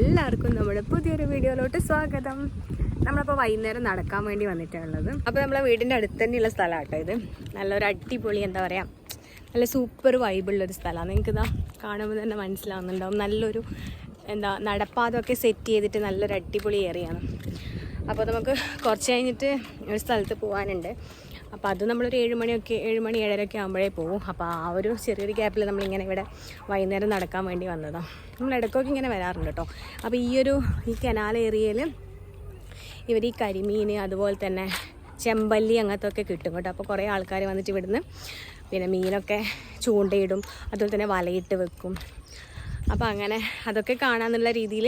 എല്ലാവർക്കും നമ്മുടെ പുതിയൊരു വീഡിയോയിലോട്ട് സ്വാഗതം. നമ്മളപ്പോൾ വൈകുന്നേരം നടക്കാൻ വേണ്ടി വന്നിട്ടുള്ളത്. അപ്പോൾ നമ്മളെ വീടിന്റെ അടുത്ത് തന്നെയുള്ള സ്ഥലമാണ് കേട്ടോ ഇത്. നല്ലൊരു അടിപൊളി എന്താ പറയുക നല്ല സൂപ്പർ വൈബുള്ളൊരു സ്ഥലമാണ് നിങ്ങൾക്ക് ഇതാ കാണുമ്പോൾ തന്നെ മനസ്സിലാവുന്നുണ്ടാവും. നല്ലൊരു എന്താ നടപ്പാതമൊക്കെ സെറ്റ് ചെയ്തിട്ട് നല്ലൊരു അടിപൊളി ഏറിയാണ്. അപ്പോൾ നമുക്ക് കുറച്ച് കഴിഞ്ഞിട്ട് ഒരു സ്ഥലത്ത് പോകാനുണ്ട് അപ്പോൾ അത് നമ്മളൊരു ഏഴ് മണിയൊക്കെ ഏഴ് മണി ഏഴരയൊക്കെ ആകുമ്പോഴേ പോകും അപ്പോൾ ആ ഒരു ചെറിയൊരു ഗ്യാപ്പിൽ നമ്മളിങ്ങനെ ഇവിടെ വൈകുന്നേരം നടക്കാൻ വേണ്ടി വന്നതാണ് നമ്മൾ ഇടയ്ക്കൊക്കെ ഇങ്ങനെ വരാറുണ്ട് കേട്ടോ അപ്പോൾ ഈ ഒരു ഈ കനാൽ ഏരിയയിൽ ഇവർ ഈ കരിമീൻ അതുപോലെ തന്നെ ചെമ്പല്ലി അങ്ങനത്തെ ഒക്കെ കിട്ടും കേട്ടോ. അപ്പോൾ കുറേ ആൾക്കാർ വന്നിട്ട് ഇവിടുന്ന് പിന്നെ മീനൊക്കെ ചൂണ്ടയിടും അതുപോലെ തന്നെ വലയിട്ട് വെക്കും. അപ്പോൾ അങ്ങനെ അതൊക്കെ കാണാമെന്നുള്ള രീതിയിൽ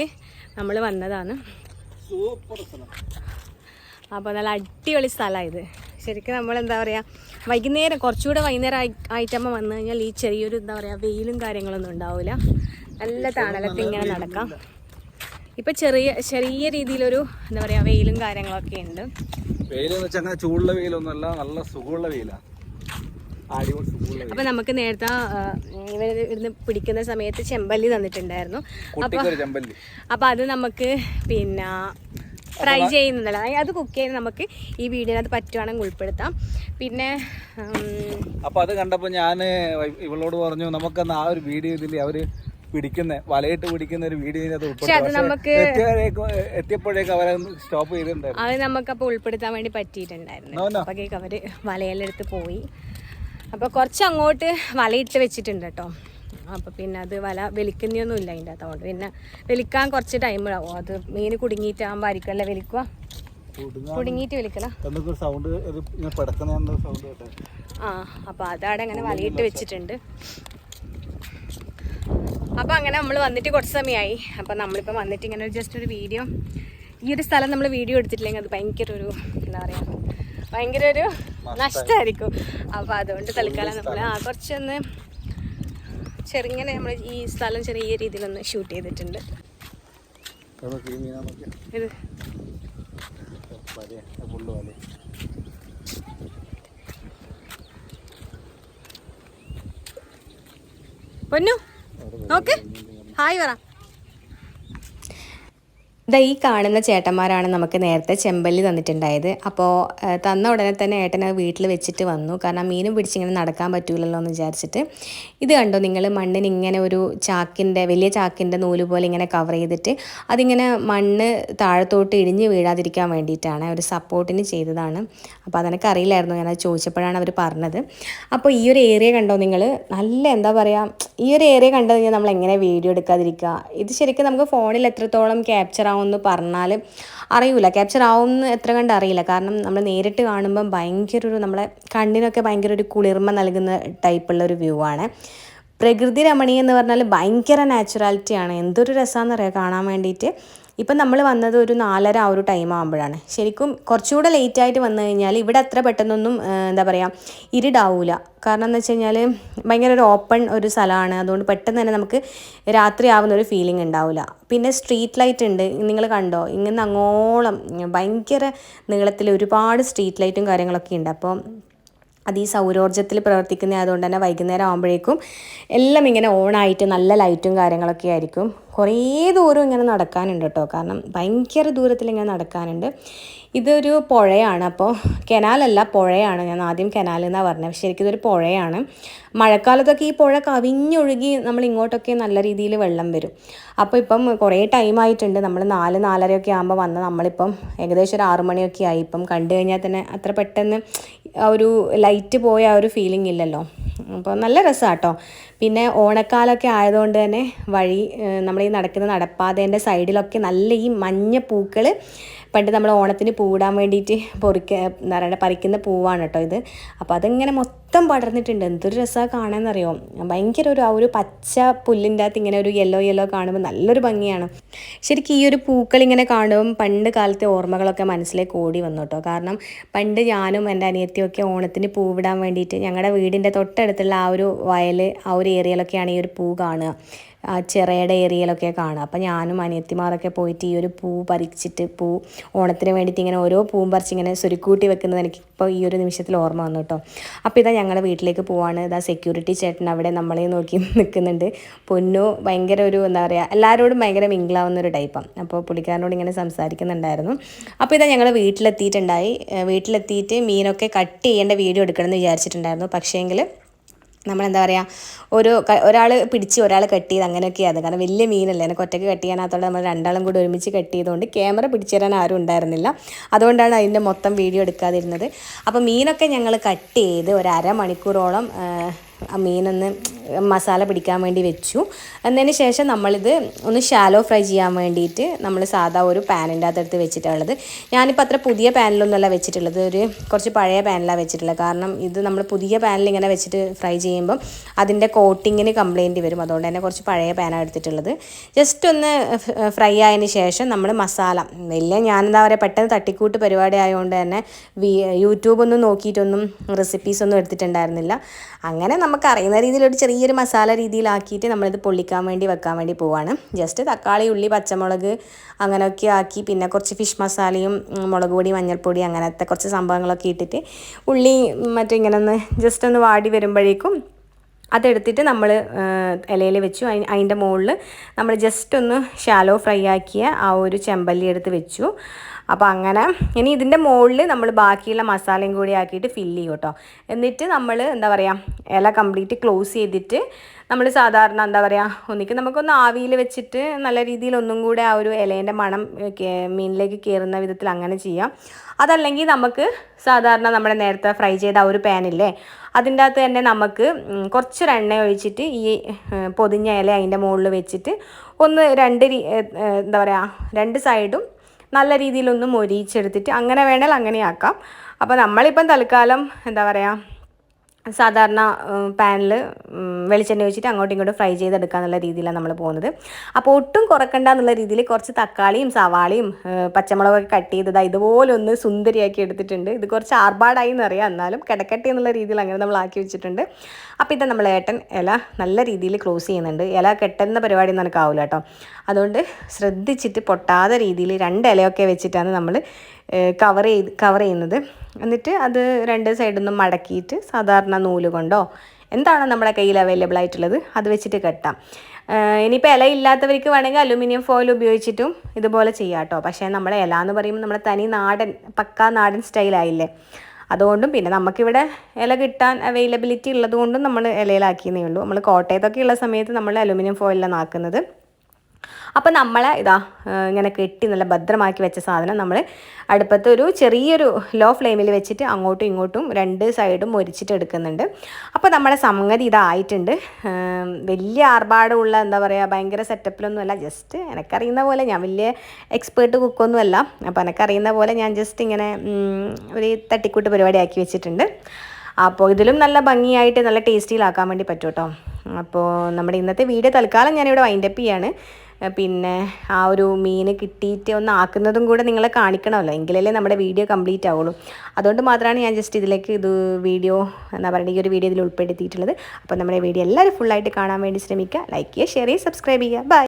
നമ്മൾ വന്നതാണ്. അപ്പോൾ നല്ല അടിപൊളി സ്ഥലമാണ് ഇത്. ശരിക്കും നമ്മൾ എന്താ പറയുക വൈകുന്നേരം കുറച്ചുകൂടെ വൈകുന്നേരം ആയി ആയിട്ടാകുമ്പോൾ വന്നു കഴിഞ്ഞാൽ ഈ ചെറിയൊരു എന്താ പറയുക വെയിലും കാര്യങ്ങളൊന്നും ഉണ്ടാവില്ല നല്ല തണലത്ത് ഇങ്ങനെ നടക്കാം. ഇപ്പം ചെറിയ ചെറിയ രീതിയിലൊരു എന്താ പറയുക വെയിലും കാര്യങ്ങളൊക്കെ ഉണ്ട്. വെച്ചാൽ അങ്ങനെ ചൂടുള്ള വെയിലൊന്നുമല്ല നല്ല സുഖമുള്ള വെയിലാണ് അപ്പൊ നമുക്ക് നേരത്തെ ഇവർ ഇരുന്ന് പിടിക്കുന്ന സമയത്ത് ചെമ്പല്ലി തന്നിട്ടുണ്ടായിരുന്നു. അപ്പൊ അപ്പം അത് നമുക്ക് പിന്നെ ഫ്രൈ ചെയ്യുന്നതല്ല. അത് കുക്ക് ചെയ്യുന്ന നമുക്ക് ഈ വീഡിയോനകത്ത് പറ്റുവാണെങ്കിൽ ഉൾപ്പെടുത്താം. പിന്നെ അപ്പൊ അത് കണ്ടപ്പോ ഞാൻ ഇവളോട് പറഞ്ഞു നമുക്ക് ആ ഒരു വീഡിയോ ഇതിൽ അവർ പിടിക്കുന്ന വലയിട്ട് പിടിക്കുന്ന ഒരു വീഡിയോ നമുക്ക് എത്തിയപ്പോഴേക്കും എത്തിയപ്പോഴേക്കും അവരെ സ്റ്റോപ്പ് ചെയ്തിട്ടുണ്ടായിരുന്നു. അത് നമുക്ക് അപ്പൊ ഉൾപ്പെടുത്താൻ വേണ്ടി പറ്റിയിട്ടുണ്ടായിരുന്നു. No, അവർ എടുത്ത് പോയി. അപ്പൊ കുറച്ച് അങ്ങോട്ട് വലയിട്ട് വെച്ചിട്ടുണ്ട് കേട്ടോ. അപ്പോൾ പിന്നെ അത് വല വലിക്കുന്നൊന്നും ഇല്ല അതിന്റെ അതുകൊണ്ട് പിന്നെ വലിക്കാൻ കുറച്ച് ടൈം ആവും അത് മീൻ കുടുങ്ങിയിട്ടാകുമ്പോൾ ആയിരിക്കുമല്ലേ വലിക്കുക കുടുങ്ങിയിട്ട് വലിക്കല സൗണ്ട് ആ അപ്പോൾ അതവിടെ അങ്ങനെ വലയിട്ട് വെച്ചിട്ടുണ്ട്. അപ്പോൾ അങ്ങനെ നമ്മൾ വന്നിട്ട് കുറച്ച് സമയമായി അപ്പോൾ നമ്മളിപ്പോൾ വന്നിട്ട് ഇങ്ങനെ ഒരു ജസ്റ്റ് ഒരു വീഡിയോ ഈ ഒരു സ്ഥലം നമ്മൾ വീഡിയോ എടുത്തിട്ടില്ലെങ്കിൽ അത് ഭയങ്കര ഒരു എന്താ പറയുക ഭയങ്കര ഒരു നഷ്ടമായിരിക്കും അപ്പോൾ അതുകൊണ്ട് തൽക്കാലം നമ്മൾ ആ കുറച്ചൊന്ന് ചെറുങ്ങനെ നമ്മൾ ഈ സ്ഥലം ചെറിയ രീതിയിലൊന്ന് ഷൂട്ട് ചെയ്തിട്ടുണ്ട്. പൊന്നു നോക്ക്. ഹായ് പറ. ദാ ഈ കാണുന്ന ചേട്ടന്മാരാണ് നമുക്ക് നേരത്തെ ചെമ്പല്ലി തന്നിട്ടുണ്ടായത്. അപ്പോൾ തന്ന ഉടനെ തന്നെ ഏട്ടനെ വീട്ടിൽ വെച്ചിട്ട് വന്നു. കാരണം മീനും പിടിച്ചിങ്ങനെ നടക്കാൻ പറ്റൂലല്ലോ എന്ന് വിചാരിച്ചിട്ട്. ഇത് കണ്ടോ നിങ്ങൾ മണ്ണിന് ഇങ്ങനെ ഒരു ചാക്കിന്റെ വലിയ ചാക്കിന്റെ നൂൽ പോലെ ഇങ്ങനെ കവർ ചെയ്തിട്ട് അതിങ്ങനെ മണ്ണ് താഴത്തോട്ട് ഇടിഞ്ഞ് വീഴാതിരിക്കാൻ വേണ്ടിയിട്ടാണ് ഒരു സപ്പോർട്ടിന് ചെയ്തതാണ്. അപ്പോൾ അതെനിക്ക് അറിയില്ലായിരുന്നു. ഞാനത് ചോദിച്ചപ്പോഴാണ് അവർ പറഞ്ഞത്. അപ്പോൾ ഈ ഒരു ഏരിയ കണ്ടോ നിങ്ങൾ? നല്ല എന്താ പറയുക ഈ ഒരു ഏരിയ കണ്ടു കഴിഞ്ഞാൽ നമ്മൾ എങ്ങനെ വീഡിയോ എടുക്കാതിരിക്കുക? ഇത് ശരിക്കും നമുക്ക് ഫോണിൽ എത്രത്തോളം ക്യാപ്ചർ ആവുമെന്ന് പറഞ്ഞാൽ അറിയില്ല ക്യാപ്ചർ ആവുമെന്ന് എത്ര കണ്ട് അറിയില്ല. കാരണം നമ്മൾ നേരിട്ട് കാണുമ്പം ഭയങ്കര ഒരു നമ്മളെ കണ്ണിനൊക്കെ ഭയങ്കര ഒരു കുളിർമ നൽകുന്ന ടൈപ്പുള്ള ഒരു വ്യൂ ആണ്. പ്രകൃതി രമണീയം എന്ന് പറഞ്ഞാൽ ഭയങ്കര നാച്ചുറാലിറ്റിയാണ് എന്തൊരു രസമാണെന്ന് അറിയാം കാണാൻ വേണ്ടിയിട്ട് ഇപ്പം നമ്മൾ വന്നത് ഒരു നാലര ആ ഒരു ടൈം ആകുമ്പോഴാണ് ശരിക്കും കുറച്ചുകൂടെ ലേറ്റ് ആയിട്ട് വന്നു കഴിഞ്ഞാൽ ഇവിടെ അത്ര പെട്ടെന്നൊന്നും എന്താ പറയുക ഇരുടാവൂല. കാരണം എന്ന് വെച്ച് കഴിഞ്ഞാൽ ഭയങ്കര ഒരു ഓപ്പൺ ഒരു സ്ഥലമാണ്. അതുകൊണ്ട് പെട്ടെന്ന് തന്നെ നമുക്ക് രാത്രി ആവുന്ന ഒരു ഫീലിംഗ് ഉണ്ടാവില്ല പിന്നെ സ്ട്രീറ്റ് ലൈറ്റ് ഉണ്ട്. നിങ്ങൾ കണ്ടോ? ഇങ്ങനെ അങ്ങോളം ഭയങ്കര നീളത്തിൽ ഒരുപാട് സ്ട്രീറ്റ് ലൈറ്റും കാര്യങ്ങളൊക്കെ ഉണ്ട്. അപ്പോൾ അത് ഈ സൗരോർജത്തിൽ പ്രവർത്തിക്കുന്ന ആയതുകൊണ്ട് തന്നെ വൈകുന്നേരം ആകുമ്പോഴേക്കും എല്ലാം ഇങ്ങനെ ഓണായിട്ട് നല്ല ലൈറ്റും കാര്യങ്ങളൊക്കെ ആയിരിക്കും. കുറേ ദൂരം ഇങ്ങനെ നടക്കാനുണ്ട് കേട്ടോ. കാരണം ഭയങ്കര ദൂരത്തിൽ ഇങ്ങനെ നടക്കാനുണ്ട്. ഇതൊരു പുഴയാണ്. അപ്പോൾ കനാലല്ല പുഴയാണ്. ഞാൻ ആദ്യം കനാൽ എന്നാണ് പറഞ്ഞത്. പക്ഷേ ശരിക്കും പുഴയാണ്. മഴക്കാലത്തൊക്കെ ഈ പുഴ കവിഞ്ഞൊഴുകി നമ്മൾ ഇങ്ങോട്ടൊക്കെ നല്ല രീതിയിൽ വെള്ളം വരും. അപ്പോൾ ഇപ്പം കുറേ ടൈം ആയിട്ടുണ്ട്. നമ്മൾ നാല് നാലരയൊക്കെ ആകുമ്പോൾ വന്ന് നമ്മളിപ്പം ഏകദേശം ഒരു ആറു മണിയൊക്കെ ആയി. ഇപ്പം കണ്ടു കഴിഞ്ഞാൽ തന്നെ അത്ര പെട്ടെന്ന് ഒരു ലൈറ്റ് പോയ ആ ഒരു ഫീലിംഗ് ഇല്ലല്ലോ. അപ്പോൾ നല്ല രസമാണ് കേട്ടോ പിന്നെ ഓണക്കാലമൊക്കെ ആയതുകൊണ്ട് തന്നെ വഴി നമ്മൾ ഈ നടക്കുന്ന നടപ്പാതേന്റെ സൈഡിലൊക്കെ നല്ല ഈ മഞ്ഞ പൂക്കൾ പണ്ട് നമ്മൾ ഓണത്തിന് പൂവിടാൻ വേണ്ടിയിട്ട് പൊറിക്ക എന്താ പറയുക പറിക്കുന്ന പൂവാണ് കേട്ടോ ഇത്. അപ്പോൾ അതിങ്ങനെ മൊത്തം പടർന്നിട്ടുണ്ട്. എന്തൊരു രസമാണ് കാണാമെന്നറിയോ ഭയങ്കര ഒരു ആ ഒരു പച്ച പുല്ലിന്റെ അകത്ത് ഇങ്ങനെ ഒരു യെല്ലോ യെല്ലോ കാണുമ്പോൾ നല്ലൊരു ഭംഗിയാണ്. ശരിക്കും ഈ ഒരു പൂക്കൾ ഇങ്ങനെ കാണുമ്പം പണ്ട് കാലത്തെ ഓർമ്മകളൊക്കെ മനസ്സിലേക്ക് ഓടി വന്നു കേട്ടോ കാരണം പണ്ട് ഞാനും എന്റെ അനിയത്തിയൊക്കെ ഓണത്തിന് പൂവിടാൻ വേണ്ടിയിട്ട് ഞങ്ങളുടെ വീടിന്റെ തൊട്ടടുത്തുള്ള ആ ഒരു വയൽ ആ ഒരു ഏരിയയിലൊക്കെയാണ് ഈ ഒരു പൂ കാണുക. ചിറയുടെ ഏരിയയിലൊക്കെ കാണുക. അപ്പോൾ ഞാനും അനിയത്തിമാരൊക്കെ പോയിട്ട് ഈ ഒരു പൂ പറിച്ചിട്ട് പൂ ഓണത്തിന് വേണ്ടിയിട്ട് ഇങ്ങനെ ഓരോ പൂവും പറിച്ച് ഇങ്ങനെ സ്വരുക്കൂട്ടി വെക്കുന്നത് എനിക്കിപ്പോൾ ഈ ഒരു നിമിഷത്തിൽ ഓർമ്മ വന്നു കേട്ടോ. അപ്പോൾ ഇതാ ഞങ്ങൾ വീട്ടിലേക്ക് പോവാണ്. ഇതാ സെക്യൂരിറ്റി ചേട്ടൻ അവിടെ നമ്മളെ നോക്കി നിൽക്കുന്നുണ്ട്. പൊന്നു ഭയങ്കര ഒരു എന്താ പറയുക എല്ലാവരോടും ഭയങ്കര മിങ്കിളാവുന്ന ഒരു ടൈപ്പാണ് അപ്പോൾ പുള്ളിക്കാരനോട് ഇങ്ങനെ സംസാരിക്കുന്നുണ്ടായിരുന്നു. അപ്പോൾ ഇതാ ഞങ്ങൾ വീട്ടിലെത്തിയിട്ടുണ്ടായി. വീട്ടിലെത്തിയിട്ട് മീനൊക്കെ കട്ട് ചെയ്യേണ്ട വീഡിയോ എടുക്കണമെന്ന് വിചാരിച്ചിട്ടുണ്ടായിരുന്നു. പക്ഷേങ്കിൽ നമ്മളെന്താ പറയുക ഒരു ഒരാൾ പിടിച്ച് ഒരാൾ കട്ട് ചെയ്ത് അങ്ങനെയൊക്കെയായിരുന്നു കാരണം വലിയ മീനല്ലേ എനിക്ക് ഒറ്റയ്ക്ക് കട്ട് ചെയ്യാനാത്തോടെ നമ്മൾ രണ്ടാളും കൂടി ഒരുമിച്ച് കട്ട് ചെയ്തുകൊണ്ട് ക്യാമറ പിടിച്ചു തരാൻ ആരും ഉണ്ടായിരുന്നില്ല. അതുകൊണ്ടാണ് അതിന്റെ മൊത്തം വീഡിയോ എടുക്കാതിരുന്നത്. അപ്പോൾ മീനൊക്കെ ഞങ്ങൾ കട്ട് ചെയ്ത് ഒരു അരമണിക്കൂറോളം മീനൊന്ന് മസാല പിടിക്കാൻ വേണ്ടി വെച്ചു. എന്നതിന് ശേഷം നമ്മളിത് ഒന്ന് ഷാലോ ഫ്രൈ ചെയ്യാൻ വേണ്ടിയിട്ട് നമ്മൾ സാധാ ഒരു പാനിന്റെ അകത്തെടുത്ത് വെച്ചിട്ടുള്ളത്. ഞാനിപ്പോൾ അത്ര പുതിയ പാനിലൊന്നുമല്ല വെച്ചിട്ടുള്ളത്. ഒരു കുറച്ച് പഴയ പാനിലാണ് വെച്ചിട്ടുള്ളത്. കാരണം ഇത് നമ്മൾ പുതിയ പാനിൽ ഇങ്ങനെ വെച്ചിട്ട് ഫ്രൈ ചെയ്യുമ്പം അതിന്റെ കോട്ടിങ്ങിന് കംപ്ലയിന്റ് വരും. അതുകൊണ്ട് തന്നെ കുറച്ച് പഴയ പാനാണ് എടുത്തിട്ടുള്ളത്. ജസ്റ്റ് ഒന്ന് ഫ്രൈ ആയതിന് ശേഷം നമ്മൾ മസാല. വലിയ ഞാനെന്താ പറയുക പെട്ടെന്ന് തട്ടിക്കൂട്ട് പരിപാടി ആയതുകൊണ്ട് തന്നെ യൂട്യൂബൊന്നും നോക്കിയിട്ടൊന്നും റെസിപ്പീസൊന്നും എടുത്തിട്ടുണ്ടായിരുന്നില്ല. അങ്ങനെ നമുക്ക് അറിയുന്ന രീതിയിൽ ഒരു ചെറിയൊരു മസാല രീതിയിലാക്കിയിട്ട് നമ്മളിത് പൊള്ളിക്കാൻ വേണ്ടി വെക്കാൻ വേണ്ടി പോവാണ്. ജസ്റ്റ് തക്കാളി ഉള്ളി പച്ചമുളക് അങ്ങനെയൊക്കെ ആക്കി പിന്നെ കുറച്ച് ഫിഷ് മസാലയും മുളക് പൊടി മഞ്ഞൾപ്പൊടി അങ്ങനത്തെ കുറച്ച് സംഭവങ്ങളൊക്കെ ഇട്ടിട്ട് ഉള്ളി മറ്റേ ഇങ്ങനെ ഒന്ന് ജസ്റ്റ് ഒന്ന് വാടി വരുമ്പോഴേക്കും അതെടുത്തിട്ട് നമ്മൾ ഇലയിൽ വെച്ചു. അതിന്റെ മുകളിൽ നമ്മൾ ജസ്റ്റ് ഒന്ന് ഷാലോ ഫ്രൈ ആക്കിയ ആ ഒരു ചെമ്പല്ലി എടുത്ത് വെച്ചു. അപ്പോൾ അങ്ങനെ ഇനി ഇതിന്റെ മുകളിൽ നമ്മൾ ബാക്കിയുള്ള മസാലയും കൂടി ആക്കിയിട്ട് ഫില്ല് ചെയ്യും കേട്ടോ എന്നിട്ട് നമ്മൾ എന്താ പറയുക ഇല കംപ്ലീറ്റ് ക്ലോസ് ചെയ്തിട്ട് നമ്മൾ സാധാരണ എന്താ പറയുക ഒന്നിക്ക് നമുക്കൊന്ന് ആവിയിൽ വെച്ചിട്ട് നല്ല രീതിയിൽ ഒന്നും കൂടെ ആ ഒരു ഇലേന്റെ മണം മീനിലേക്ക് കയറുന്ന വിധത്തിൽ അങ്ങനെ ചെയ്യാം. അതല്ലെങ്കിൽ നമുക്ക് സാധാരണ നമ്മുടെ നേരത്തെ ഫ്രൈ ചെയ്ത ആ ഒരു പാനില്ലേ അതിന്റെ അകത്ത് തന്നെ നമുക്ക് കുറച്ചൊരെണ്ണ ഒഴിച്ചിട്ട് ഈ പൊതിഞ്ഞ ഇല അതിന്റെ മുകളിൽ വെച്ചിട്ട് ഒന്ന് രണ്ട് എന്താ പറയുക രണ്ട് സൈഡും നല്ല രീതിയിലൊന്ന് മൊരിയിച്ചെടുത്തിട്ട് അങ്ങനെ വേണേൽ അങ്ങനെ ആക്കാം അപ്പോൾ നമ്മളിപ്പം തൽക്കാലം എന്താ പറയുക സാധാരണ പാനിൽ വെളിച്ചെണ്ണ വെച്ചിട്ട് അങ്ങോട്ടും ഇങ്ങോട്ടും ഫ്രൈ ചെയ്തെടുക്കുക എന്നുള്ള രീതിയിലാണ് നമ്മൾ പോകുന്നത്. അപ്പോൾ ഒട്ടും കുറക്കണ്ട എന്നുള്ള രീതിയിൽ കുറച്ച് തക്കാളിയും സവാളയും പച്ചമുളകൊക്കെ കട്ട് ചെയ്തത് ഇതുപോലെ ഒന്ന് സുന്ദരിയാക്കി എടുത്തിട്ടുണ്ട്. ഇത് കുറച്ച് ആർഭാടായി എന്നറിയാം എന്നാലും കിടക്കട്ടെ എന്നുള്ള രീതിയിൽ അങ്ങനെ നമ്മൾ ആക്കി വെച്ചിട്ടുണ്ട്. അപ്പോൾ ഇത് നമ്മൾ ഏട്ടൻ ഇല നല്ല രീതിയിൽ ക്ലോസ് ചെയ്യുന്നുണ്ട്. ഇല കെട്ടുന്ന പരിപാടി ഒന്നും എനിക്കാവില്ല കേട്ടോ. അതുകൊണ്ട് ശ്രദ്ധിച്ചിട്ട് പൊട്ടാതെ രീതിയിൽ രണ്ട് ഇലയൊക്കെ വെച്ചിട്ടാണ് നമ്മൾ കവർ ചെയ്ത് കവർ ചെയ്യുന്നത്. എന്നിട്ട് അത് രണ്ട് സൈഡിൽ നിന്നും മടക്കിയിട്ട് സാധാരണ നൂൽ കൊണ്ടോ എന്താണോ നമ്മുടെ കയ്യിൽ അവൈലബിൾ ആയിട്ടുള്ളത് അത് വെച്ചിട്ട് കെട്ടാം. ഇനിയിപ്പോൾ ഇല ഇല്ലാത്തവർക്ക് വേണമെങ്കിൽ അലുമിനിയം ഫോയിൽ ഉപയോഗിച്ചിട്ടും ഇതുപോലെ ചെയ്യാം കേട്ടോ. പക്ഷേ നമ്മളെ ഇല എന്ന് പറയുമ്പോൾ നമ്മുടെ തനി നാടൻ പക്കാ നാടൻ സ്റ്റൈലായില്ലേ അതുകൊണ്ടും പിന്നെ നമുക്കിവിടെ ഇല കിട്ടാൻ അവൈലബിലിറ്റി ഉള്ളതുകൊണ്ടും നമ്മൾ ഇലയിലാക്കിയെന്നേ ഉള്ളൂ. നമ്മൾ കോട്ടയത്തൊക്കെ ഉള്ള സമയത്ത് നമ്മൾ അലുമിനിയം ഫോയിലാണ് ആക്കുന്നത്. അപ്പോൾ നമ്മളെ ഇതാ ഇങ്ങനെ കെട്ടി നല്ല ഭദ്രമാക്കി വെച്ച സാധനം നമ്മൾ അടുപ്പത്ത് ഒരു ചെറിയൊരു ലോ ഫ്ലെയിമിൽ വെച്ചിട്ട് അങ്ങോട്ടും ഇങ്ങോട്ടും രണ്ട് സൈഡും മൊരിച്ചിട്ട് എടുക്കുന്നുണ്ട്. അപ്പോൾ നമ്മുടെ സംഗതി ഇതായിട്ടുണ്ട് വലിയ ആർഭാടമുള്ള എന്താ പറയുക ഭയങ്കര സെറ്റപ്പിലൊന്നുമല്ല. ജസ്റ്റ് എനിക്കറിയുന്ന പോലെ ഞാൻ വലിയ എക്സ്പേർട്ട് കുക്കൊന്നുമല്ല. അപ്പോൾ എനിക്കറിയുന്ന പോലെ ഞാൻ ജസ്റ്റ് ഇങ്ങനെ ഒരു തട്ടിക്കൂട്ട് പരിപാടിയാക്കി വെച്ചിട്ടുണ്ട്. അപ്പോൾ ഇതിലും നല്ല ഭംഗിയായിട്ട് നല്ല ടേസ്റ്റിയിലാക്കാൻ വേണ്ടി പറ്റും കേട്ടോ അപ്പോൾ നമ്മുടെ ഇന്നത്തെ വീഡിയോ തൽക്കാലം ഞാനിവിടെ വൈൻഡപ്പ് ചെയ്യാണ്. പിന്നെ ആ ഒരു മീൻ കിട്ടിയിട്ട് ഒന്ന് ആക്കുന്നതും കൂടെ നിങ്ങളെ കാണിക്കണമല്ലോ. എങ്കിലല്ലേ നമ്മുടെ വീഡിയോ കംപ്ലീറ്റ് ആവുള്ളൂ. അതുകൊണ്ട് മാത്രമാണ് ഞാൻ ജസ്റ്റ് ഇതിലേക്ക് ഇത് വീഡിയോ എന്താ പറയുക ഈ ഒരു വീഡിയോ ഇതിൽ ഉൾപ്പെടുത്തിയിട്ടുള്ളത്. അപ്പോൾ നമ്മുടെ വീഡിയോ എല്ലാവരും ഫുള്ളായിട്ട് കാണാൻ വേണ്ടി ശ്രമിക്കുക. ലൈക്ക് ചെയ്യുക ഷെയർ ചെയ്യുക സബ്സ്ക്രൈബ് ചെയ്യുക. ബൈ